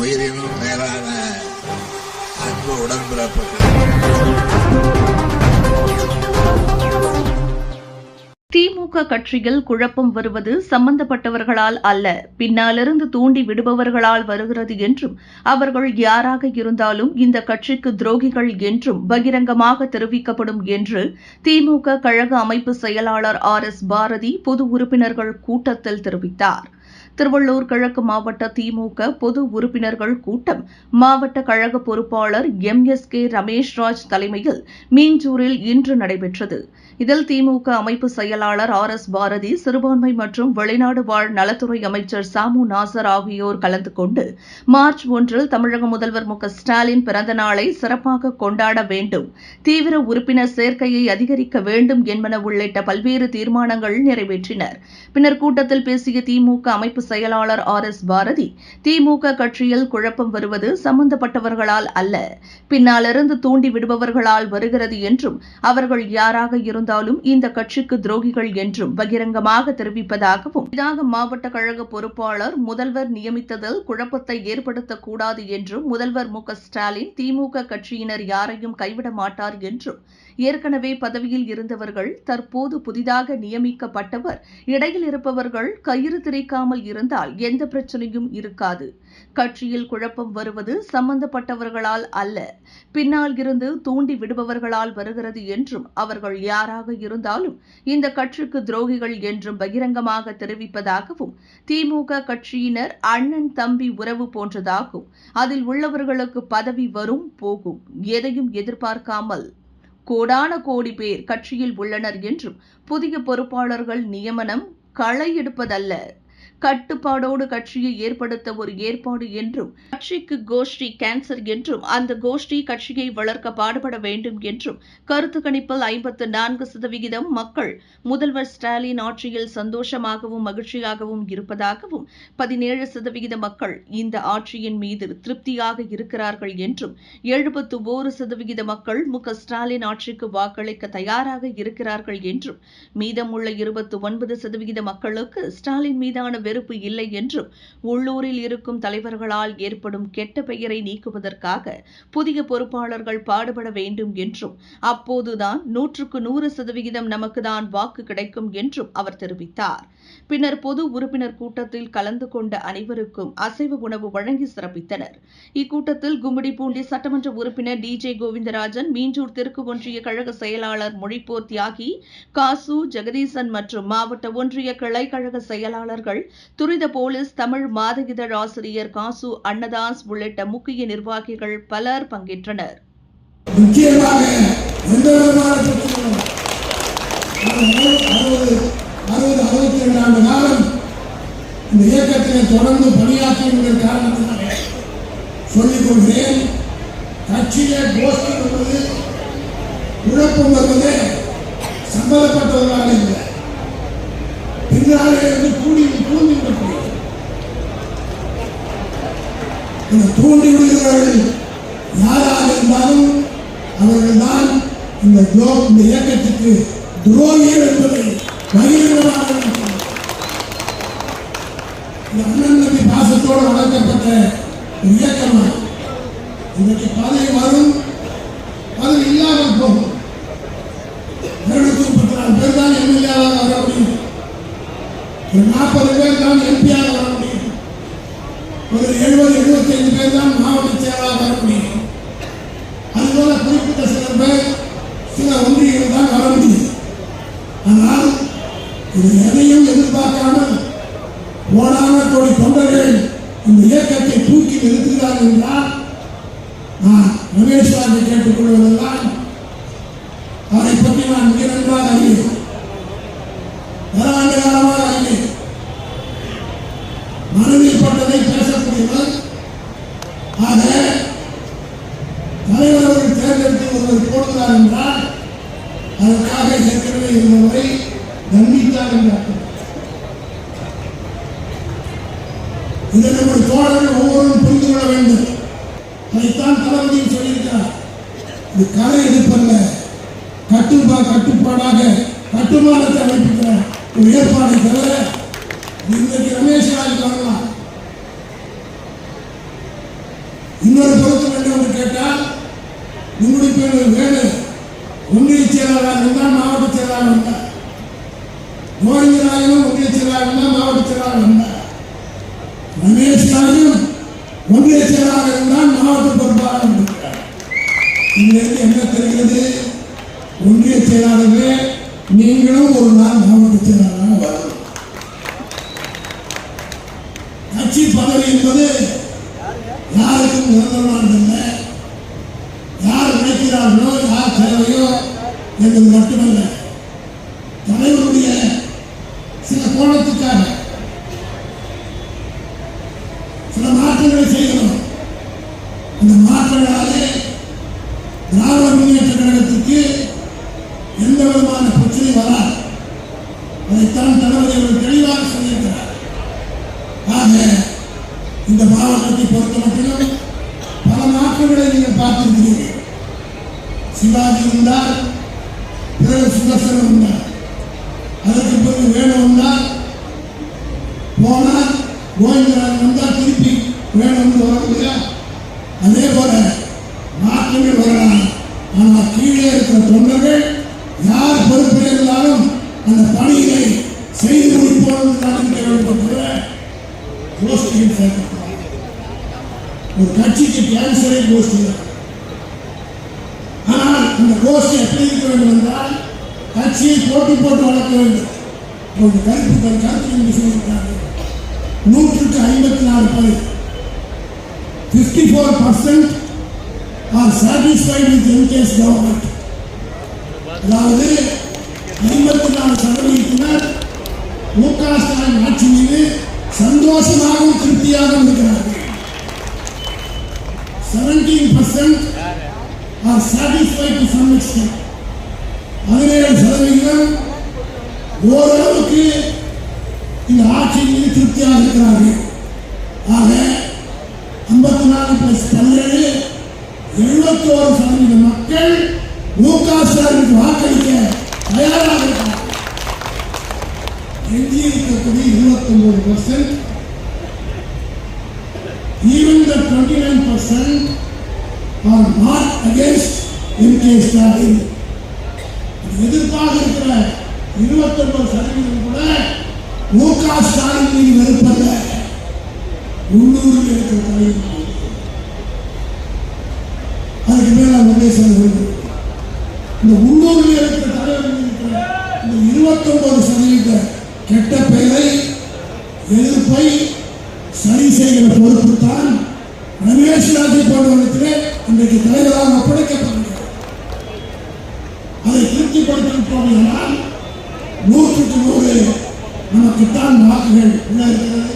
உயிரினும் மேலான அன்பு உடன்பிறப்பு திமுக கட்சியில் குழப்பம் வருவது சம்பந்தப்பட்டவர்களால் அல்ல. பின்னாலிருந்து தூண்டி விடுபவர்களால் வருகிறது என்றும் அவர்கள் யாராக இருந்தாலும் இந்த கட்சிக்கு துரோகிகள் என்றும் பகிரங்கமாக தெரிவிக்கப்படும் என்று திமுக கழக அமைப்பு செயலாளர் ஆர் எஸ் பாரதி பொது உறுப்பினர்கள் கூட்டத்தில் தெரிவித்தார். திருவள்ளூர் கிழக்கு மாவட்ட திமுக பொது உறுப்பினர்கள் கூட்டம். மாவட்ட கழக பொறுப்பாளர் எம். எஸ். கே. ரமேஷ்ராஜ் தலைமையில் மீஞ்சூரில் இன்று நடைபெற்றது. இதில் திமுக அமைப்பு செயலாளர் ஆர். எஸ். பாரதி சிறுபான்மை மற்றும் வெளிநாடு வாழ் நலத்துறை அமைச்சர் சாமு நாசர் ஆகியோர் கலந்து கொண்டு மார்ச் ஒன்றில் தமிழக முதல்வர் மு. ஸ்டாலின் பிறந்த நாளை சிறப்பாக கொண்டாட வேண்டும். தீவிர உறுப்பினர் சேர்க்கையை அதிகரிக்க வேண்டும் என்பன உள்ளிட்ட பல்வேறு தீர்மானங்கள் நிறைவேற்றினர். பின்னர் கூட்டத்தில் பேசிய திமுக அமைப்பு செயலாளர் ஆர் எஸ் பாரதி திமுக கட்சியில் குழப்பம் வருவது சம்பந்தப்பட்டவர்களால் அல்ல. பின்னாலிருந்து தூண்டி விடுபவர்களால் வருகிறது என்றும் அவர்கள் யாராக இருந்தாலும் இந்த கட்சிக்கு துரோகிகள் என்றும் பகிரங்கமாக தெரிவிப்பதாகவும் இதாக மாவட்ட கழக பொறுப்பாளர் முதல்வர் நியமித்ததில் குழப்பத்தை ஏற்படுத்தக்கூடாது என்றும் முதல்வர் மு க ஸ்டாலின் திமுக கட்சியினர் யாரையும் கைவிட மாட்டார் என்றும் ஏற்கனவே பதவியில் இருந்தவர்கள் தற்போது புதிதாக நியமிக்கப்பட்டவர் இடையில் இருப்பவர்கள் கயிறு திரைக்காமல் இருந்தால் எந்த பிரச்சனையும் இருக்காது. கட்சியில் குழப்பம் வருவது சம்பந்தப்பட்டவர்களால் அல்ல. பின்னால் இருந்து தூண்டி விடுபவர்களால் வருகிறது என்றும் அவர்கள் யாராக இருந்தாலும் இந்த கட்சிக்கு துரோகிகள் என்றும் பகிரங்கமாக தெரிவிப்பதாகவும் திமுக கட்சியினர் அண்ணன் தம்பி உறவு போன்றதாகும் அதில் உள்ளவர்களுக்கு பதவி வரும் போகும். எதையும் எதிர்பார்க்காமல் கோடான கோடி பேர் கட்சியில் உள்ளனர் என்றும் புதிய பொறுப்பாளர்கள் நியமனம் களை எடுப்பதல்ல. கட்டுப்பாடோடு கட்சியை ஏற்படுத்த ஒரு ஏற்பாடு என்றும் கட்சிக்கு கோஷ்டி கேன்சர் என்றும் அந்த கோஷ்டி கட்சியை வளர்க்க பாடுபட வேண்டும் என்றும் கருத்து கணிப்பில் ஐம்பத்து நான்கு சதவிகிதம் மக்கள் முதல்வர் ஸ்டாலின் ஆட்சியில் சந்தோஷமாகவும் மகிழ்ச்சியாகவும் இருப்பதாகவும் பதினேழு சதவிகித மக்கள் இந்த ஆட்சியின் மீது திருப்தியாக இருக்கிறார்கள் என்றும் எழுபத்து ஒரு சதவிகித மக்கள் மு க ஸ்டாலின் ஆட்சிக்கு வாக்களிக்க தயாராக இருக்கிறார்கள் என்றும் மீதமுள்ள இருபத்து ஒன்பது சதவிகித மக்களுக்கு ஸ்டாலின் மீதான வெறுப்பு இல்லை என்றும் உள்ளூரில் இருக்கும் தலைவர்களால் ஏற்படும் கெட்ட பெயரை நீக்குவதற்காக புதிய பொறுப்பாளர்கள் பாடுபட வேண்டும் என்றும் அப்போதுதான் நூற்றுக்கு நூறு சதவிகிதம் நமக்குதான் வாக்கு கிடைக்கும் என்றும் அவர் தெரிவித்தார். பின்னர் பொது உறுப்பினர் கூட்டத்தில் கலந்து கொண்ட அனைவருக்கும் அசைவ உணவு வழங்கி சிறப்பித்தனர். இக்கூட்டத்தில் கும்மிடிப்பூண்டி சட்டமன்ற உறுப்பினர் டி. ஜே. கோவிந்தராஜன் மீஞ்சூர் தெற்கு ஒன்றிய கழக செயலாளர் மொழிப்போர் தியாகி காசு ஜெகதீசன் மற்றும் மாவட்ட ஒன்றிய கிளை கழக செயலாளர்கள் துரித போலீஸ் தமிழ் மாத இதழ் ஆசிரியர் காசு அன்னதாஸ் உள்ளிட்ட முக்கிய நிர்வாகிகள் பலர் பங்கேற்றனர். இந்த இயக்கத்திலே தொடர்ந்து பணியாற்றிய காரணத்தினாலே சொல்லிக் கொள்கிறேன். கட்சியிலே கோஷ்டி வருவது குழப்பம் வருவது சம்பந்தப்பட்டவர்களாக இல்லை. பின்னாலே இருந்து தூண்டி விடுகிறார்கள் இந்த தூண்டி விடுகிறவர்கள் யாராக இருந்தாலும் அவர்கள்தான் இந்த ஜோ இந்த இயக்கத்துக்கு துரோகிகள் என்பதை பகிரங்கமாக இந்த அண்ணன் நம்பி பாசத்தோடு வளர்க்கப்பட்ட இயக்கமாக இன்றைக்கு பதவி வரும் பதவி இல்லாமல் போகும் இருநூத்தி முப்பத்தி நாலு பேர் தான் எம்எல்ஏவாக வர முடியும் ஒரு நாற்பது பேர் தான் எம்பியாக வர முடியும். ஒரு எழுபது எழுபத்தைந்து பேர் தான் மாவட்ட செயலாக வர முடியும். அதுபோல குறிப்பிட்ட சில பேர் சில ஒன்றியங்கள் தான் வர முடியும். ஆனால் இது எதையும் எதிர்பார்க்காமல் கோடான கோடி தொண்டர்கள் இந்த இயக்கத்தை தூக்கி நிறுத்துகிறார் என்றால் நான் ரமேஷ் ராஜை கேட்டுக்கொள்வதெல்லாம் அவரை பற்றி நான் மிக நன்றாக அறிவேன். பல ஆண்டு காலமாக அறிவேன் மனதில் பட்டதை பேசக்கூடியவர் ஆக தலைவர் அவர்கள் தேர்ந்தெடுத்து ஒருவர் போடுகிறார் என்றால் அதற்காக ஏற்கனவே இருந்தவரை தண்டித்தார் என்று அர்த்தம் இதை நம்முடைய தோழர்கள் ஒவ்வொருவரும் புரிந்து கொள்ள வேண்டும். அதைத்தான் தளபதியும் சொல்லியிருக்கிறார். இது கலை எதிர்ப்பல்ல. கட்டுப்பா கட்டுப்பாடாக கட்டுமானத்தை அமைப்பிக்கிற ஒரு ஏற்பாடை தவிர இன்றைக்கு ரமேஷ் ராஜ் வரலாம் இன்னொரு பொருத்தம் என்னவென்று கேட்டால் உங்களுக்கு பேர் வேணு ஒன்றிய செயலாளர் இருந்தால் மாவட்ட செயலாளர் இருந்தார். கோவிந்தராயனும் ஒன்றிய செயலாளர் இருந்தால் மாவட்ட செயலாளர் இருந்தார். ரமேஷ் ராஜும் ஒன்றிய செயலாளர் இருந்தால் மாவட்ட பொறுப்பாளர் இருக்கிறார் இங்கிருந்து என்ன தெரிகிறது? ஒன்றிய செயலாளர்களே நீங்களும் ஒரு நாள் மாவட்ட செயலாளராக வரணும். கட்சி பதவி என்பது யாருக்கும் நிரந்தரமானதல்ல யார் நினைக்கிறார்களோ யார் தேவையோ என்பது மட்டுமல்ல. தலைவருடைய சில கோணத்துக்காக சில மாற்றங்களை செய்கிறோம் அந்த மாற்றங்களாலே திராவிட முன்னேற்ற கழகத்திற்கு எந்த விதமான பிரச்சனை வராது. அதைத்தான் தளபதி அவர்கள் தெளிவாக சொல்லியிருக்கிறார். ஆக இந்த மாவட்டத்தை பொறுத்த மட்டிலும் பல மாற்றங்களை நீங்கள் பார்த்திருக்கிறீர்கள். சிவாஜி இருந்தார் பிறகு சுதர்சனம் இருந்தார். அதற்கு பிறகு வேணு வந்தார் போனார் கோவிந்தராஜன் வந்தால் திருப்பி வேணு வந்து வர இல்லையா அதே போல கேன்சரே கோஷ்டி தான் ஆனால் இந்த கோஷ்டி எப்படி இருக்க வேண்டும் என்றால் கட்சியை போட்டி போட்டு வளர்க்க வேண்டும். கருப்பு கருத்து கருத்து என்று சொல்லியிருக்காங்க நூற்றுக்கு ஐம்பத்தி நாலு பேர் fifty four percent are satisfied with MKS government அதாவது ஐம்பத்தி நாலு சதவீதத்தினர் மு க ஸ்டாலின் ஆட்சி மீது சந்தோஷமாகவும் திருப்தியாகவும் இருக்கிறார்கள். Seventeen percent are satisfied to some extent பதினேழு சதவீதம் ஓரளவுக்கு இந்த ஆட்சி மீது திருப்தியாக இருக்கிறார்கள். ஆக ஐம்பத்தி நாலு பிளஸ் பதினேழு எழுபத்தோரு சதவீத மக்கள் மு க ஸ்டாலினுக்கு வாக்களிக்க தயாராக இருக்கிறார் எஞ்சியிருக்கக்கூடிய இருபத்தொன்பது percent even the twenty nine percent are not against M K Stalin எதிர்ப்பாக இருக்கிற இருபத்தொன்பது சதவீதம் கூட மு க ஸ்டாலின் மீது வெறுப்பல்ல. உள்ளூரில் இருக்கிற தலைவர் அதுக்கு மேல ஒன்றே சொல்ல வேண்டும் இந்த உள்ளூரில் இருக்கிற தலைவர் இருக்கிற இந்த இருபத்தொன்பது சதவீத கெட்ட பெயரை எதிர்ப்பை சரி செய்கிற பொறுப்பு தான் ரமேஷ் ராஜை போன்றவர்களுக்கு இன்றைக்கு தலைவராக ஒப்படைக்கப்படுகிறது அதை திருப்திப்படுத்தி விட்டோம் நூற்றுக்கு நூறு நமக்குத்தான் வாக்குகள் உள்ள இருக்கிறது